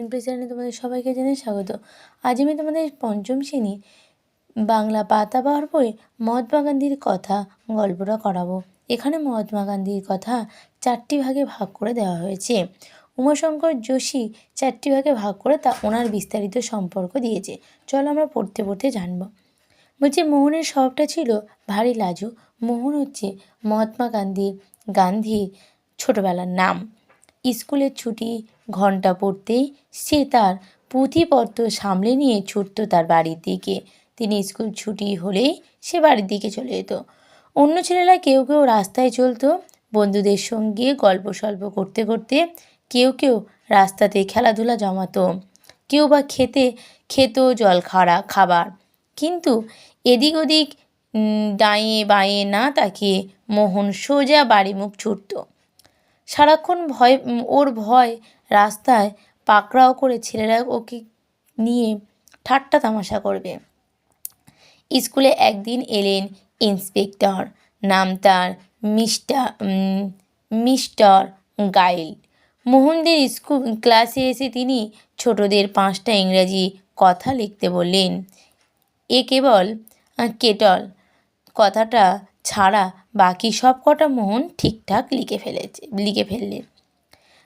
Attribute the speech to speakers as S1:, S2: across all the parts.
S1: চ্যানেলে তোমাদের সবাইকে জানাই স্বাগত। আজ আমি তোমাদের পঞ্চম শ্রেণি বাংলা পাতা পাতাবাহার বই মহাত্মা গান্ধীর কথা গল্পটা করাবো। এখানে মহাত্মা গান্ধীর কথা চারটি ভাগে ভাগ করে দেওয়া হয়েছে। উমাশঙ্কর যোশী চারটি ভাগে ভাগ করে তা ওনার বিস্তারিত সম্পর্ক দিয়েছে। চলো আমরা পড়তে পড়তে জানব। বলছি, মোহনের স্বভাবটা ছিল ভারী লাজুক। মোহন হচ্ছে মহাত্মা গান্ধীর গান্ধীর ছোটোবেলার নাম। স্কুলের ছুটি ঘণ্টা পড়তেই সে তার পুঁথিপত্র সামলে নিয়ে ছুটতো তার বাড়ির দিকে। তিনি স্কুল ছুটি হলেই সে বাড়ির দিকে চলে যেত। অন্য ছেলেরা কেউ কেউ রাস্তায় চলতো। বন্ধুদের সঙ্গে গল্প সল্প করতে করতে কেউ কেউ রাস্তাতে খেলাধুলা জমাতো। কেউ বা খেতে খেত জল খাড়া খাবার। কিন্তু এদিক ওদিক ডাঁয়ে বাঁয়ে না তাকিয়ে মোহন সোজা বাড়ি মুখ ছুটতো। সারাক্ষণ ভয় ওর ভয় রাস্তায় পাকড়াও করে ছেলেরা ওকে নিয়ে ঠাট্টা তামাশা করবে। স্কুলে একদিন এলেন ইন্সপেক্টর, নাম তার মিস্টার মিস্টার গাইল। মোহনদের স্কুল, ক্লাসে এসে তিনি ছোটদের পাঁচটা ইংরাজি কথা লিখতে বললেন। এ কেবল কেটল। কথাটা ছাড়া বাকি সব কটা মোহন ঠিকঠাক লিখে ফেলেছে, লিখে ফেললেন।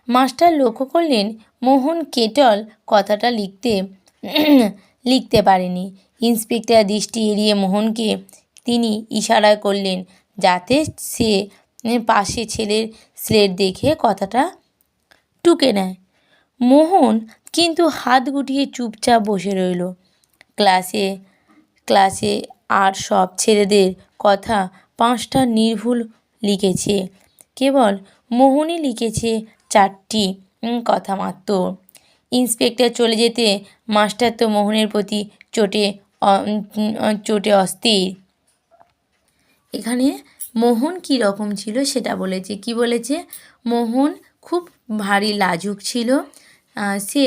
S1: মাস্টার লক্ষ্য করলেন মোহন কেটল কথাটা লিখতে লিখতে পারেনি। ইন্সপেক্টর দৃষ্টি এড়িয়ে মোহনকে তিনি ইশারা করলেন, যাতে সে পাশে ছেলের স্লেট দেখে কথাটা টুকে নেয়। মোহন কিন্তু হাত গুটিয়ে চুপচাপ বসে রইল। ক্লাসে ক্লাসে আর সব ছেলেদের কথা পাঁচটা নির্ভুল লিখেছে। কেবল মোহনই লিখেছে চারটি কথা মাত্র। ইন্সপেক্টর চলে যেতে মাস্টার তো মোহনের প্রতি চোটে চোটে অস্থির। এখানে মোহন কী রকম ছিল সেটা বলেছে। কি বলেছে? মোহন খুব ভারী লাজুক ছিল। সে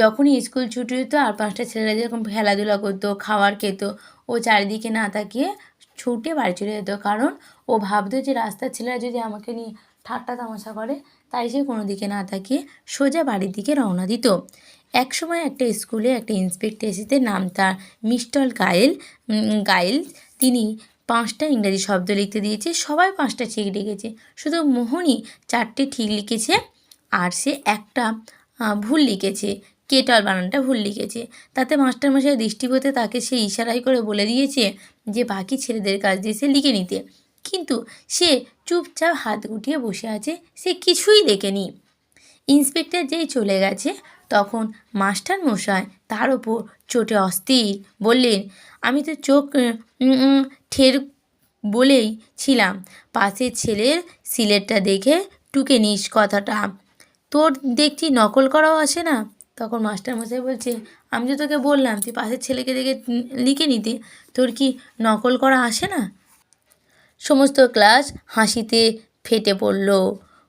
S1: যখনই স্কুল ছুটি হতো আর পাঁচটা ছেলেরা যেরকম খেলাধুলা করতো, খাবার খেত, ও চারিদিকে না তাকিয়ে ছুটে বাড়ি চলে যেত। কারণ ও ভাবতো যে রাস্তার ছেলেরা যদি আমাকে নিয়ে ঠাট্টা তামাশা করে, তাই সে কোনো দিকে না তাকিয়ে সোজা বাড়ির দিকে রওনা দিত। এক সময় একটা স্কুলে একটা ইন্সপেক্টর এসেছে, নাম তার মিস্টার গায়েল। গায়েল, তিনি পাঁচটা ইংরেজি শব্দ লিখতে দিয়েছে, সবাই পাঁচটা ঠিক লিখেছে। শুধু মোহনই চারটে ঠিক লিখেছে, আর সে একটা ভুল লিখেছে। কেটাল বানানটা ভুল লিখেছে। তাতে মাস্টারমশাই দৃষ্টি পড়তে তাকে সে ইশারাই করে বলে দিয়েছে যে, বাকি ছেলেদের কাছ দিয়ে সে লিখে নিতে। কিন্তু সে চুপচাপ হাত গুটিয়ে বসে আছে, সে কিছুই লেখেনি ইন্সপেক্টর যেই চলে গেছে, তখন মাস্টার মশাই তার ওপর চোটে অস্থির। বললেন, আমি তো চোখ ঠের বলেই ছিলাম। পাশের ছেলের সিলেটটা দেখে টুকে নিস কথাটা। তোর দেখছি নকল করাও আসে না? তখন মাস্টার মশাই বলছে, আমি তো তোকে বললাম, তুই পাশের ছেলেকে দেখে লিখে নিতে, তোর কি নকল করা আসে না? সমস্ত ক্লাস হাসিতে ফেটে পড়ল।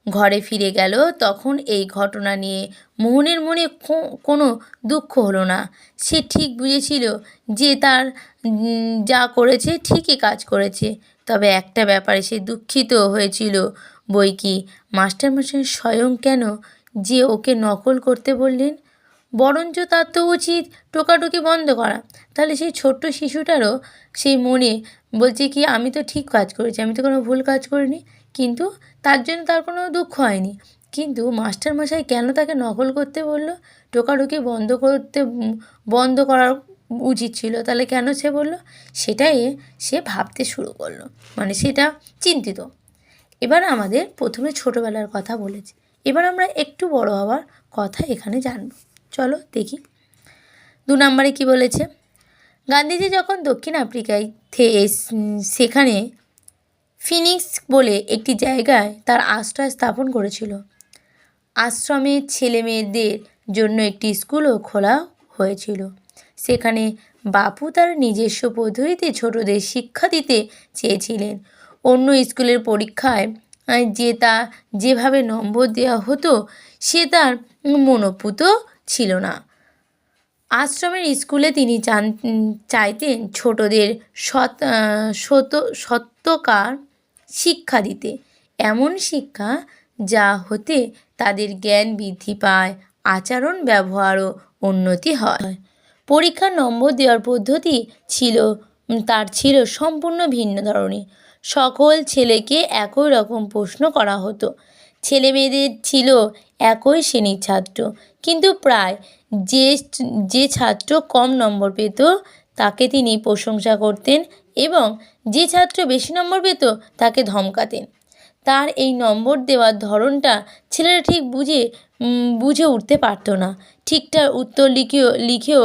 S1: ঘরে ফিরে গেল, তখন এই ঘটনা নিয়ে মোহনের মনে কোনো দুঃখ হলো না। সে ঠিক বুঝেছিল যে তার যা করেছে ঠিকই কাজ করেছে। তবে একটা ব্যাপারে সে দুঃখিত হয়েছিল। বই কি, মাস্টারমশাই স্বয়ং কেন যে ওকে নকল করতে বললেন? বরঞ্চ তার তো উচিত টোকাটুকি বন্ধ করা। তাহলে সেই ছোট্ট শিশুটারও সেই মনে বলছে কি, আমি তো ঠিক কাজ করেছি, আমি তো কোনো ভুল কাজ করিনি। কিন্তু তার জন্য তার কোনো দুঃখ হয়নি। কিন্তু মাস্টারমশাই কেন তাকে নকল করতে বলল? টোকাটুকি বন্ধ করতে, বন্ধ করার উচিত ছিল, তাহলে কেন সে বলল? সেটাই সে ভাবতে শুরু করল মানে সেটা চিন্তিত। এবার আমাদের প্রথমে ছোটোবেলার কথা বলেছি। এবার আমরা একটু বড় হওয়ার কথা এখানে জানব। চলো দেখি। দু নম্বরে কি বলেছে? গান্ধীজি যখন দক্ষিণ আফ্রিকায় সেখানে ফিনিক্স বলে একটি জায়গায় তার আশ্রয় স্থাপন করেছিল। আশ্রমের ছেলে মেয়েদের জন্য একটি স্কুলও খোলা হয়েছিল। সেখানে বাপু তার নিজস্ব পদ্ধতিতে ছোটদের শিক্ষা দিতে চেয়েছিলেন। অন্য স্কুলের পরীক্ষায় যে তা যেভাবে নম্বর দেওয়া হতো, সে তার মনোপুত ছিল না। আশ্রমের স্কুলে তিনি চান চাইতেন ছোটদের আহ, সত সত্যকার শিক্ষা দিতে। এমন শিক্ষা যা হতে তাদের জ্ঞান বৃদ্ধি পায় আচরণ ব্যবহারও উন্নতি হয়। পরীক্ষার নম্বর দেওয়ার পদ্ধতি ছিল তার ছিল সম্পূর্ণ ভিন্ন ধরনের। সকল ছেলেকে একই রকম প্রশ্ন করা হতো। ছেলে মেয়েদের ছিল একই শ্রেণির ছাত্র। কিন্তু প্রায় যে যে ছাত্র কম নম্বর পেত, তাকে তিনি প্রশংসা করতেন এবং যে ছাত্র বেশি নম্বর পেত, তাকে ধমকাতেন। তার এই নম্বর দেওয়ার ধরনটা ছেলেরা ঠিক বুঝে বুঝে উঠতে পারতো না। ঠিকঠাক উত্তর লিখেও লিখেও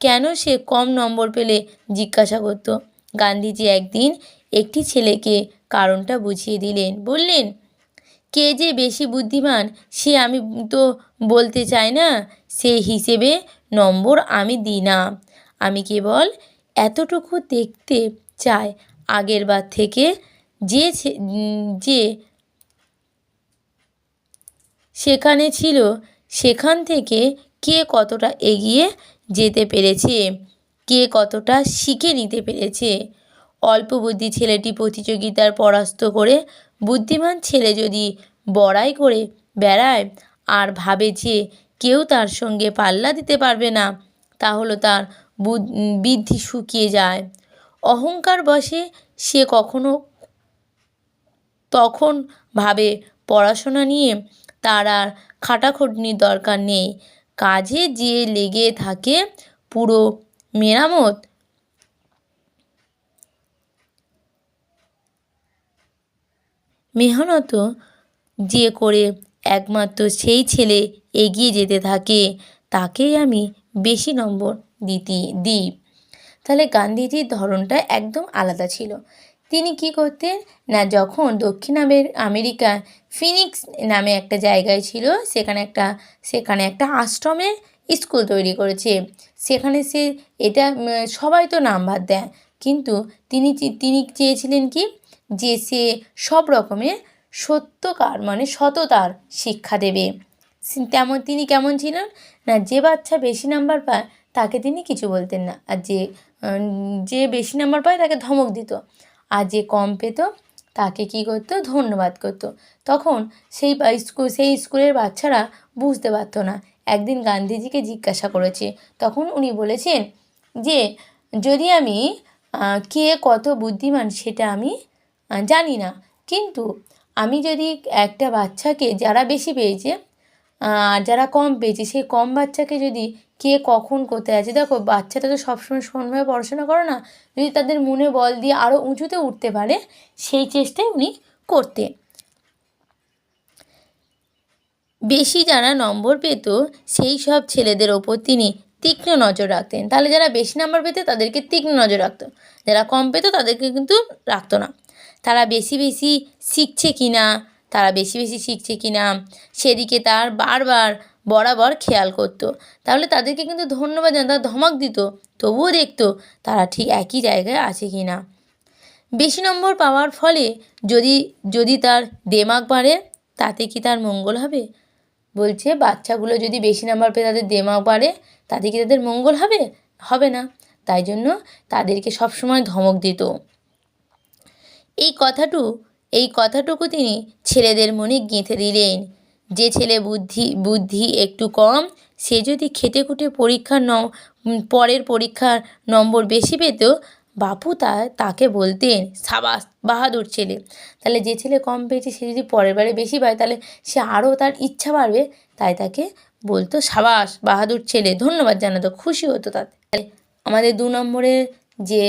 S1: কেন সে কম নম্বর পেলে জিজ্ঞাসা করতো। গান্ধীজি একদিন একটি ছেলেকে কারণটা বুঝিয়ে দিলেন, বললেন কে যে বেশি বুদ্ধিমান, সে আমি তো বলতে চাই না। সে হিসেবে নম্বর আমি দিই না। আমি কেবল এতটুকু দেখতে চাই আগের বার থেকে যে যে সেখানে ছিল, সেখান থেকে কে কতটা এগিয়ে যেতে পেরেছে, কে কতটা শিখে নিতে পেরেছে। অল্প বুদ্ধি ছেলেটি প্রতিযোগিতার পরাস্ত করে বুদ্ধিমান ছেলে যদি বড়াই করে বেড়ায় আর ভাবে যে কেউ তার সঙ্গে পাল্লা দিতে পারবে না, তাহলে তার বৃদ্ধি শুকিয়ে যায়। অহংকার বসে সে কখনো, তখন ভাবে পড়াশোনা নিয়ে তার আর খাটাখাটনির দরকার নেই। কাজে যে লেগে থাকে পুরো মেরামত মেহনত যে করে একমাত্র সেই ছেলে এগিয়ে যেতে থাকে, তাকেই আমি বেশি নম্বর দিতে, দিই। তাহলে গান্ধীজির ধরনটা একদম আলাদা ছিল। তিনি কি করতেন না, যখন দক্ষিণ আমেরিকা, ফিনিক্স নামে একটা জায়গায় ছিল, সেখানে একটা সেখানে একটা আশ্রমের স্কুল তৈরি করেছে। সেখানে সে, এটা সবাই তো নাম্বার দেয়। কিন্তু তিনি তিনি চেয়েছিলেন কি যে সে সব রকমের সত্যকার মানে সততার শিক্ষা দেবে। তেমন তিনি কেমন ছিলেন? না, যে বাচ্চা বেশি নাম্বার পায়, তাকে তিনি কিছু বলতেন না। আর যে যে বেশি নাম্বার পায়, তাকে ধমক দিত। আর যে কম পেত, তাকে কী করত? ধন্যবাদ করতো। তখন সেই স্কুল, সেই স্কুলের বাচ্চারা বুঝতে পারতো না। একদিন গান্ধীজিকে জিজ্ঞাসা করেছে। তখন উনি বলেছেন যে, যদি আমি কে কত বুদ্ধিমান, সেটা আমি জানি না। কিন্তু আমি যদি একটা বাচ্চাকে যারা বেশি পেয়েছে আর যারা কম পেয়েছে, সেই কম বাচ্চাকে যদি কে কখন কোথায় আছে, দেখো বাচ্চাটা তো সবসময় সমানভাবে পড়াশোনা করে না, যদি তাদের মনে বল দিয়ে আরও উঁচুতে উঠতে পারে, সেই চেষ্টাই উনি করতেন বেশি যারা নম্বর পেত, সেই সব ছেলেদের ওপর তিনি তীক্ষ্ণ নজর রাখতেন। তাহলে যারা বেশি নাম্বার পেত, তাদেরকে তীক্ষ্ণ নজর রাখতো। যারা কম পেত, তাদেরকে কিন্তু রাখতো না। তারা বেশি বেশি শিখছে কি না তারা বেশি বেশি শিখছে কি না সেদিকে তার বারবার বরাবর খেয়াল করতো। তাহলে তাদেরকে কিন্তু ধন্যবাদ তারা ধমক দিত, তবুও দেখতো তারা ঠিক একই জায়গায় আছে কি না বেশি নম্বর পাওয়ার ফলে যদি যদি তার দেমাগ বাড়ে, তাতে কি তার মঙ্গল হবে? বলছে, বাচ্চাগুলো যদি বেশি নাম্বার পেয়ে তাদের দেমাগ বাড়ে তাতে কি তাদের মঙ্গল হবে? হবে না। তাই জন্য তাদেরকে সবসময় ধমক দিত। এই কথাটু, এই কথাটুকু তিনি ছেলেদের মনে গেঁথে দিলেন। যে ছেলে বুদ্ধি বুদ্ধি একটু কম, সে যদি খেটে খুঁটে পরীক্ষার ন, পরের পরীক্ষার নম্বর বেশি পেত, বাপু তা, তাকে বলতেন, সাবাস, বাহাদুর ছেলে। তাহলে যে ছেলে কম পেয়েছে, সে যদি পরের বারে বেশি পায়, তাহলে সে আরও তার ইচ্ছা বাড়বে, তাই তাকে বলতো, সাবাস, বাহাদুর ছেলে, ধন্যবাদ জানাতো, খুশি হতো তাতে। আমাদের দু নম্বরের যে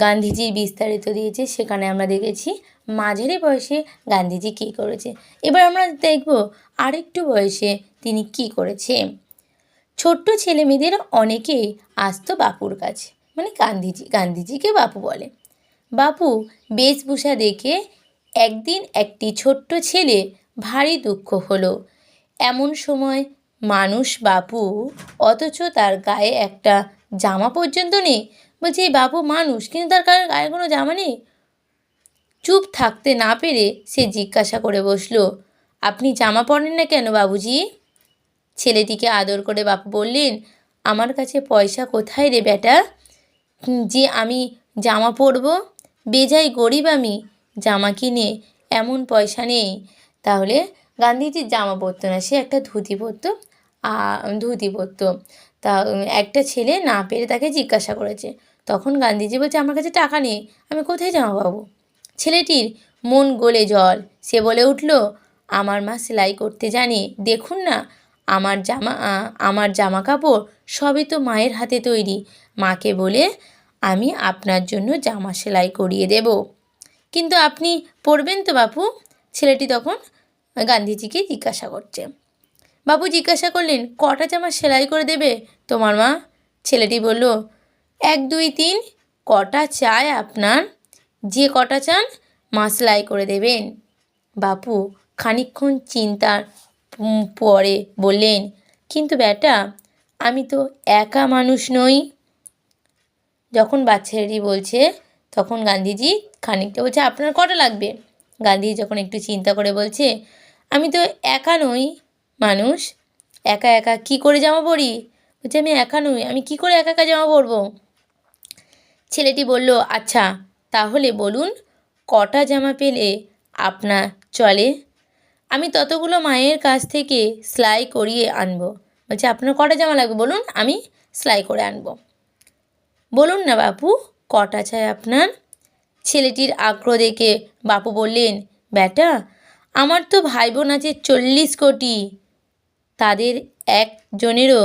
S1: গান্ধীজির বিস্তারিত দিয়েছে, সেখানে আমরা দেখেছি মাঝারি বয়সে গান্ধীজি কী করেছে। এবার আমরা দেখব আরেকটু বয়সে তিনি কি করেছে। ছোট্ট ছেলে মেয়েদের অনেকেই আসতো বাপুর কাছে মানে গান্ধীজি, গান্ধীজিকে বাপু বলে। বাপু বেশভূষা দেখে একদিন একটি ছোট্ট ছেলে ভারী দুঃখ হলো। এমন সময় মানুষ বাপু, অথচ তার গায়ে একটা জামা পর্যন্ত নেই। বলছে, এই বাপু মানুষ, কিন্তু তার গায়ে গায়ে কোনো জামা নেই? চুপ থাকতে না পেরে সে জিজ্ঞাসা করে বসল, আপনি জামা পরেন না কেন বাবুজি? ছেলেটিকে আদর করে বাপু বললেন, আমার কাছে পয়সা কোথায় রে বেটা? যে আমি জামা পরব? বেজাই গরিব আমি, জামা কিনে এমন পয়সা নেই। তাহলে গান্ধীজির জামা পরতো না, সে একটা ধুতি পরতো ধুতি পরতো। তা একটা ছেলে না পেরে তাকে জিজ্ঞাসা করেছে। তখন গান্ধীজি বলছে, আমার কাছে টাকা নেই, আমি কোথায় জামা পাবো? ছেলেটির মন গলে জল। সে বলে উঠল, আমার মা সেলাই করতে জানে। দেখুন না, আমার জামা আমার জামা কাপড় সবই তো মায়ের হাতে তৈরি। মাকে বলে, আমি আপনার জন্য জামা সেলাই করিয়ে দেব। কিন্তু আপনি পড়বেন তো বাপু? ছেলেটি তখন গান্ধীজিকে জিজ্ঞাসা করছে। বাবু জিজ্ঞাসা করলেন, কটা জামা সেলাই করে দেবে? তোমার মা, ছেলেটি বলল, এক, দুই, তিন, কটা চায় আপনার? যে কটা চান, মা সেলাই করে দেবেন। বাপু খানিকক্ষণ চিন্তার পরে বললেন, কিন্তু বেটা, আমি তো একা মানুষ নই। যখন বাচ্চাটি বলছে, তখন গান্ধীজি খানিকটা বলছে, আপনার কটা লাগবে? গান্ধীজি যখন একটু চিন্তা করে বলছে, আমি তো একা নই। মানুষ, একা একা কি করে জামা পরি? বলছে, আমি একা নই, আমি কি করে একা একা জামা পরবো? ছেলেটি বলল আচ্ছা তাহলে বলুন, কটা জামা পেলে আপনার চলে? আমি ততগুলো মায়ের কাছ থেকে সেলাই করিয়ে আনব। বলছে, আপনার কটা জামা লাগবে বলুন, আমি সেলাই করে আনব। বলুন না বাপু, কটা চাই আপনার? ছেলেটির আগ্রহ দেখে বাপু বললেন, বেটা, আমার তো ভাই বোন আছে চল্লিশ কোটি। তাদের একজনেরও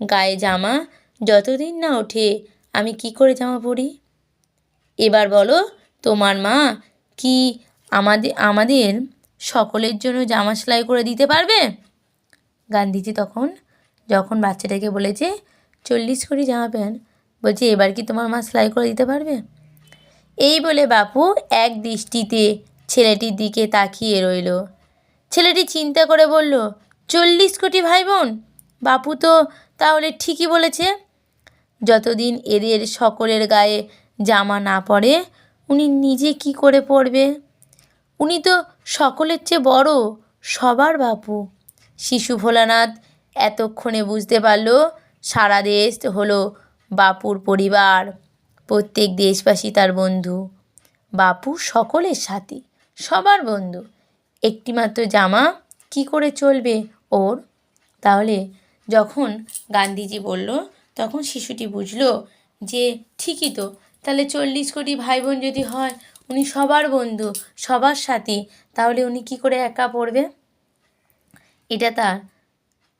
S1: গায়ে জামা যতদিন না ওঠে, আমি কি করে জামা পরি? এবার বলো, তোমার মা কি আমাদের আমাদের সকলের জন্য জামা সেলাই করে দিতে পারবে? গান্ধীজি তখন, যখন বাচ্চাটাকে বলেছে, চল্লিশ কোটি জামা প্যান্ট। বলছে, এবার কি তোমার মা সেলাই করে দিতে পারবে? এই বলে বাপু এক দৃষ্টিতে ছেলেটির দিকে তাকিয়ে রইল। ছেলেটি চিন্তা করে বলল চল্লিশ কোটি ভাই বোন বাপু তো তাহলে ঠিকই বলেছে। যতদিন এদের সকলের গায়ে জামা না পড়ে, উনি নিজে কি করে পরবে উনি তো সকলের চেয়ে বড়, সবার বাপু। শিশু ভোলানাথ এতক্ষণে বুঝতে পারল, সারা দেশ হলো বাপুর পরিবার, প্রত্যেক দেশবাসী তার বন্ধু। বাপু সকলের সাথী, সবার বন্ধু। একটিমাত্র জামা কি করে চলবে ওর? তাহলে যখন গান্ধীজি বলল, তখন শিশুটি বুঝলো যে ঠিকই তো, তাহলে চল্লিশ কোটি ভাই বোন যদি হয়, উনি সবার বন্ধু, সবার সাথী, তাহলে উনি কি করে একা পড়বে? এটা তার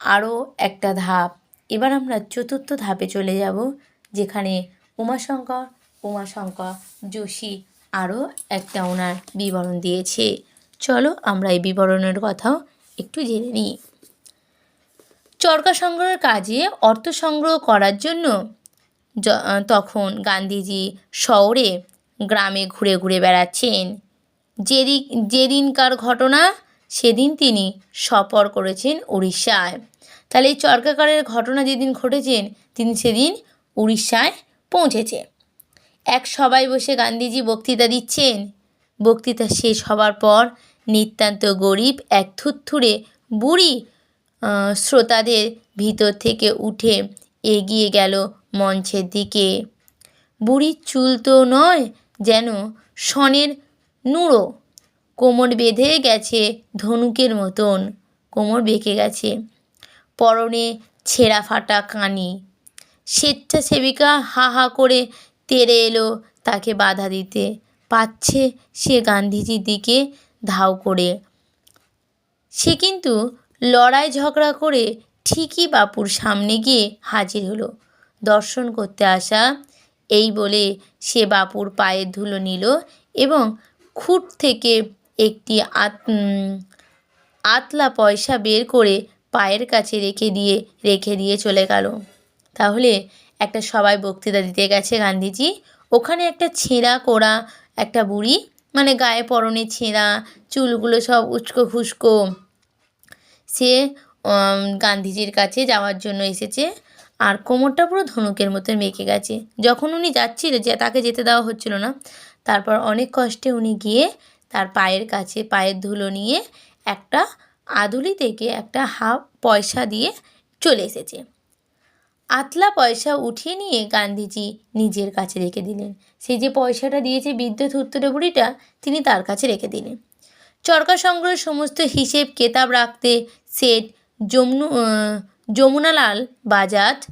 S1: আরও একটা ধাপ। এবার আমরা চতুর্থ ধাপে চলে যাব, যেখানে উমাশঙ্কর উমাশঙ্কর যোশী আরও একটা ওনার বিবরণ দিয়েছে। চলো আমরা এই বিবরণের কথাও একটু জেনে নিই। চরকা সংগ্রহের কাজে অর্থ সংগ্রহ করার জন্য তখন গান্ধীজি শহরে গ্রামে ঘুরে ঘুরে বেড়াচ্ছেন। যেদিন যেদিনকার ঘটনা, সেদিন তিনি সফর করেছেন উড়িষ্যায়। তাহলে এই চরকাকারের ঘটনা যেদিন ঘটেছেন, তিনি সেদিন উড়িষ্যায় পৌঁছেছে এক সবাই বসে গান্ধীজি বক্তৃতা দিচ্ছেন। বক্তৃতা শেষ হবার পর নিতান্ত গরিব এক থুত্থুরে বুড়ি শ্রোতাদের ভিতর থেকে উঠে এগিয়ে গেল মঞ্চের দিকে। বুড়ির চুল তো নয় যেন সনের নুড়ো। কোমর বেঁধে গেছে ধনুকের মতন, কোমর বেঁকে গেছে। পরনে ছেঁড়া ফাটা কানি। স্বেচ্ছাসেবিকা হা হা করে তেড়ে এলো তাকে বাধা দিতে। পাচ্ছে সে গান্ধীজির দিকে ধাও করে। সে কিন্তু লড়াই ঝগড়া করে ঠিকই বাপুর সামনে গিয়ে হাজির হলো। দর্শন করতে আসা, এই বলে সে বাপুর পায়ের ধুলো নিল এবং খুঁট থেকে একটি আত আতলা পয়সা বের করে পায়ের কাছে রেখে দিয়ে রেখে দিয়ে চলে গেল। তাহলে একটা সবাই বক্তৃতা দিতে গেছে গান্ধীজি। ওখানে একটা ছেঁড়া কোড়া, একটা বুড়ি মানে গায়ে পরনে ছেঁড়া, চুলগুলো সব উস্কো খুস্কো সে গান্ধীজির কাছে যাওয়ার জন্য এসেছে। আর কোমরটা পুরো ধনুকের মতো মেকে গেছে। যখন উনি যাচ্ছিল যে তাকে যেতে দেওয়া হচ্ছিল না, তারপর অনেক কষ্টে উনি গিয়ে তার পায়ের কাছে পায়ের ধুলো নিয়ে একটা আদুলি থেকে একটা হাফ পয়সা দিয়ে চলে এসেছে। আতলা পয়সা উঠিয়ে নিয়ে গান্ধীজি নিজের কাছে রেখে দিলেন। সেই যে পয়সাটা দিয়েছে বিদ্যুৎ উত্তরে বুড়িটা তিনি তার কাছে রেখে দিলেন। চরকা সংগ্রহের সমস্ত হিসেব কেতাব রাখতে সেট আহ, যমুনালাল বাজাজ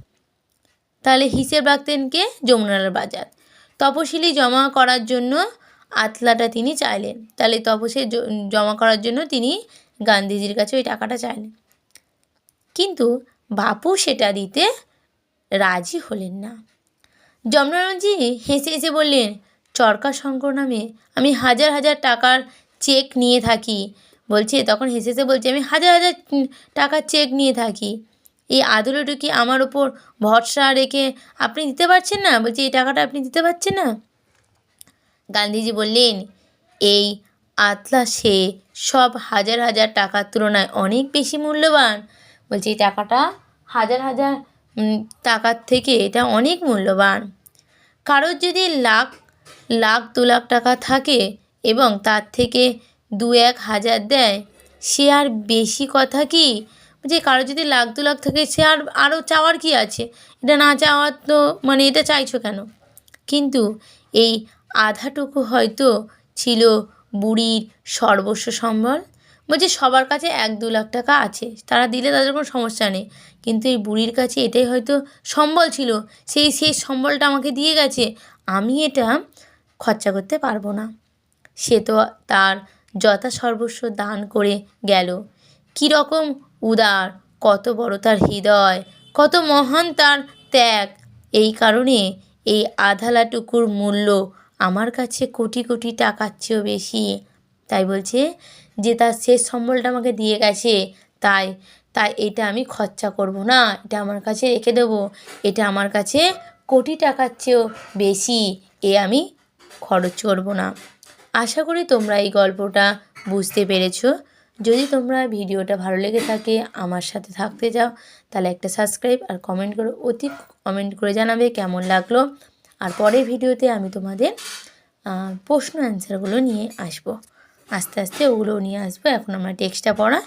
S1: তাহলে হিসেব রাখতেন কে? যমুনালাল বাজাজ তপশিলি জমা করার জন্য আতলাটা তিনি চাইলেন। তাহলে তপশিলি জ- জমা করার জন্য তিনি গান্ধীজির কাছে ওই টাকাটা চাইলেন। কিন্তু বাপু সেটা দিতে রাজি হলেন না। যমুনারামজি হেসে হেসে বললেন, চরকা শঙ্কর নামে আমি হাজার হাজার টাকার চেক নিয়ে থাকি। বলছে, তখন হেসে হেসে বলছে, আমি হাজার হাজার টাকার চেক নিয়ে থাকি। এই আদুলটু কি আমার ওপর ভরসা রেখে আপনি দিতে পারছেন না? বলছে, এই টাকাটা আপনি দিতে পারছেন না? গান্ধীজি বললেন, এই আতলা সে সব হাজার হাজার টাকার তুলনায় অনেক বেশি মূল্যবান। বলছে, এই টাকাটা হাজার হাজার টাকার থেকে এটা অনেক মূল্যবান। কারোর যদি লাখ লাখ দু লাখ টাকা থাকে এবং তার থেকে দু এক হাজার দেয়, সে আর বেশি কথা কি? যে কারও যদি লাখ দু লাখ থাকে, সে আর আরও চাওয়ার কি আছে? এটা না চাওয়ার তো মানে এটা চাইছো কেন? কিন্তু এই আধাটুকু হয়তো ছিল বুড়ির সর্বস্ব সম্বল বলছে, সবার কাছে এক দু লাখ টাকা আছে, তারা দিলে তাদের কোনো সমস্যা নেই। কিন্তু এই বুড়ির কাছে এটাই হয়তো সম্বল ছিল, সেই সেই সম্বলটা আমাকে দিয়ে গেছে, আমি এটা খরচা করতে পারব না। সে তো তার যথা সর্বস্ব দান করে গেল। কীরকম উদার, কত বড় তার হৃদয়, কত মহান তার ত্যাগ। এই কারণে এই আধালাটুকুর মূল্য আমার কাছে কোটি কোটি টাকার চেয়েও বেশি, তাই বলছে যে তার শেষ সম্বলটা আমাকে দিয়ে গেছে, তাই তাই এটা আমি খরচা করব না, এটা আমার কাছে রেখে দেবো। এটা আমার কাছে কোটি টাকার চেয়েও বেশি, এ আমি খরচ করব না। আশা করি তোমরা এই গল্পটা বুঝতে পেরেছ। যদি তোমরা ভিডিওটা ভালো লেগে থাকে, আমার সাথে থাকতে যাও তাহলে একটা সাবস্ক্রাইব আর কমেন্ট করো, অতি কমেন্ট করে জানাবে কেমন লাগল। আর পরের ভিডিওতে আমি তোমাদের প্রশ্ন অ্যান্সারগুলো নিয়ে আসব। আস্তে আস্তে ওগুলো নিয়ে আসব। এখন আমরা টেক্সটটা পড়া